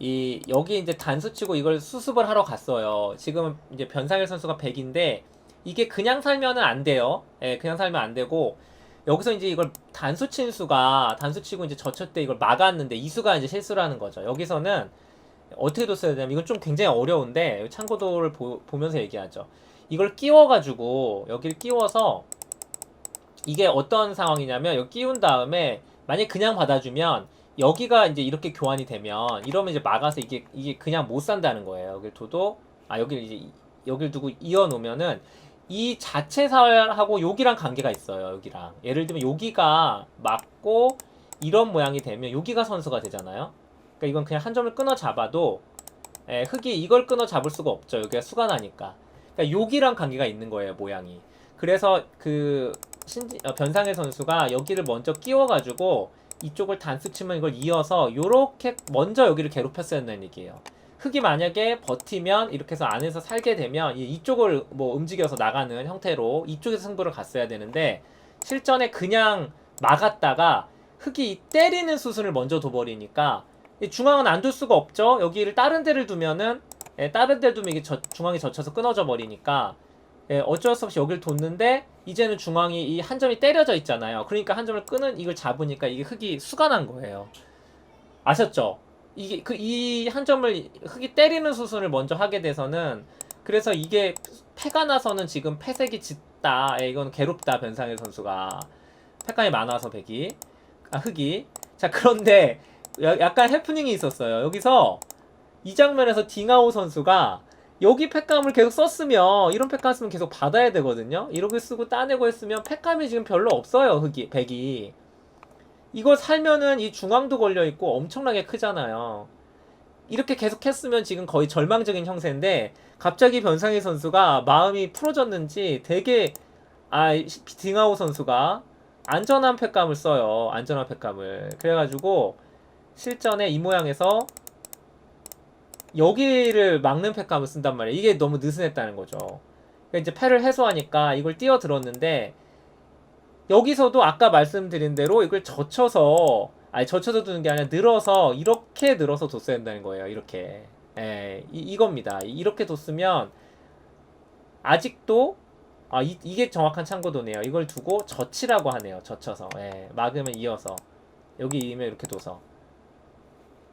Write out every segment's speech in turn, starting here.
이 여기 이제 단수 치고 이걸 수습을 하러 갔어요. 지금 이제 변상일 선수가 100인데 이게 그냥 살면은 안 돼요. 예, 그냥 살면 안 되고 여기서 이제 이걸 단수 친 수가 단수 치고 이제 젖혔 때 이걸 막았는데 이 수가 이제 실수를 하는 거죠. 여기서는 어떻게 뒀어야 되냐면 이건 좀 굉장히 어려운데 참고도를 보, 보면서 얘기하죠. 이걸 끼워가지고 여기를 끼워서 이게 어떤 상황이냐면 여기 끼운 다음에 만약 그냥 받아주면 여기가 이제 이렇게 교환이 되면 이러면 이제 막아서 이게 이게 그냥 못 산다는 거예요. 여기 둬도 아 여기를 이제 이- 여기를 두고 이어 놓으면은 이 자체 살하고 여기랑 관계가 있어요. 여기랑 예를 들면 여기가 맞고 이런 모양이 되면 여기가 선수가 되잖아요. 그러니까 이건 그냥 한 점을 끊어 잡아도 예, 흙이 이걸 끊어 잡을 수가 없죠. 여기가 수가 나니까. 그러니까 여기랑 관계가 있는 거예요. 모양이. 그래서 그 신지, 어, 변상의 선수가 여기를 먼저 끼워가지고 이쪽을 단수 치면 이걸 이어서 요렇게 먼저 여기를 괴롭혔어야 한다는 얘기예요. 흙이 만약에 버티면 이렇게 해서 안에서 살게 되면 이- 이쪽을 뭐 움직여서 나가는 형태로 이쪽에서 승부를 갔어야 되는데 실전에 그냥 막았다가 흙이 때리는 수순을 먼저 둬버리니까 이 중앙은 안 둘 수가 없죠. 여기를 다른 데를 두면은 예, 다른 데 두면 이게 저- 중앙이 젖혀서 끊어져 버리니까 예, 어쩔 수 없이 여기를 뒀는데 이제는 중앙이 이 한 점이 때려져 있잖아요. 그러니까 한 점을 끄는 이걸 잡으니까 이게 흙이 수가 난 거예요. 아셨죠? 이게 그 이 한 점을 흙이 때리는 수순을 먼저 하게 돼서는 그래서 이게 패가 나서는 지금 패색이 짙다. 예, 이건 괴롭다 변상일 선수가 패감이 많아서 백이 아 흙이 자 그런데 야- 약간 해프닝이 있었어요. 여기서 이 장면에서 딩아오 선수가 여기 팩감을 계속 썼으면 이런 팩감 쓰면 계속 받아야 되거든요. 이렇게 쓰고 따내고 했으면 팩감이 지금 별로 없어요. 흑이 백이 이걸 살면은 이 중앙도 걸려 있고 엄청나게 크잖아요. 이렇게 계속 했으면 지금 거의 절망적인 형세인데 갑자기 변상희 선수가 마음이 풀어졌는지 되게 아 이- 딩아오 선수가 안전한 팩감을 써요. 안전한 팩감을 그래가지고 실전에 이 모양에서 여기를 막는 팩감을 쓴단 말이에요. 이게 너무 느슨했다는 거죠. 그러니까 이제 패를 해소하니까 이걸 띄어 들었는데 여기서도 아까 말씀드린 대로 이걸 젖혀서 아니 젖혀서 두는 게 아니라 늘어서 이렇게 늘어서 뒀어야 된다는 거예요. 이렇게 예, 이, 이겁니다. 이렇게 뒀으면 아직도 아 이, 이게 정확한 참고도네요. 이걸 두고 젖히라고 하네요. 젖혀서 예, 막으면 이어서 여기 이면 이렇게 둬서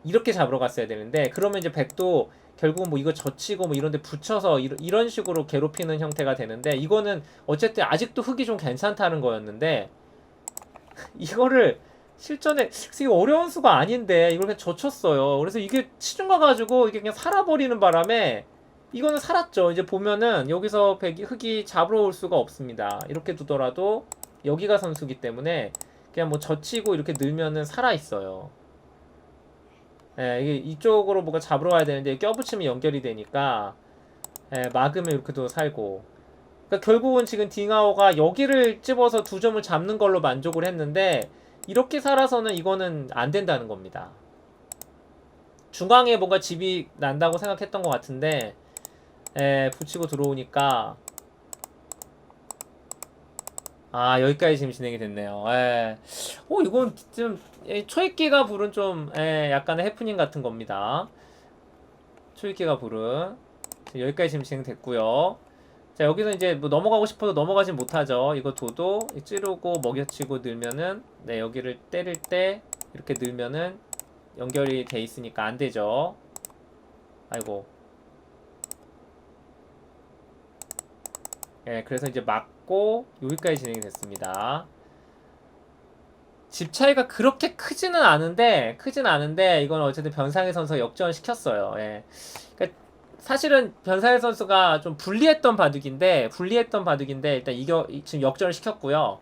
이렇게 잡으러 갔어야 되는데 그러면 이제 백도 결국은 뭐 이거 젖히고 뭐 이런 데 붙여서 이런, 이런 식으로 괴롭히는 형태가 되는데 이거는 어쨌든 아직도 흙이 좀 괜찮다는 거였는데 이거를 실전에 이게 어려운 수가 아닌데 이걸 그냥 젖혔어요. 그래서 이게 치중 가가지고 이게 그냥 살아버리는 바람에 이거는 살았죠. 이제 보면은 여기서 백이 흙이 잡으러 올 수가 없습니다. 이렇게 두더라도 여기가 선수기 때문에 그냥 뭐 젖히고 이렇게 늘면은 살아 있어요. 예, 이게 이쪽으로 뭐가 잡으러 가야 되는데 껴붙이면 연결이 되니까 예, 막으면 이렇게도 살고. 그러니까 결국은 지금 딩하오가 여기를 집어서 두 점을 잡는 걸로 만족을 했는데 이렇게 살아서는 이거는 안 된다는 겁니다. 중앙에 뭔가 집이 난다고 생각했던 것 같은데 예, 붙이고 들어오니까 아 여기까지 지금 진행이 됐네요. 예. 오 이건 좀 예, 초입기가 부른 좀 예, 약간의 해프닝 같은 겁니다. 초입기가 부른 여기까지 지금 진행됐고요. 자 여기서 이제 뭐 넘어가고 싶어도 넘어가진 못하죠. 이거 도도 찌르고 먹여치고 늘면은 네 여기를 때릴 때 이렇게 늘면은 연결이 돼 있으니까 안 되죠. 아이고. 예, 그래서 이제 막 고 여기까지 진행이 됐습니다. 집 차이가 그렇게 크지는 않은데 크진 않은데 이건 어쨌든 변상희 선수가 역전을 시켰어요. 예. 그러니까 사실은 변상희 선수가 좀 불리했던 바둑인데 불리했던 바둑인데 일단 이겨 지금 역전을 시켰고요.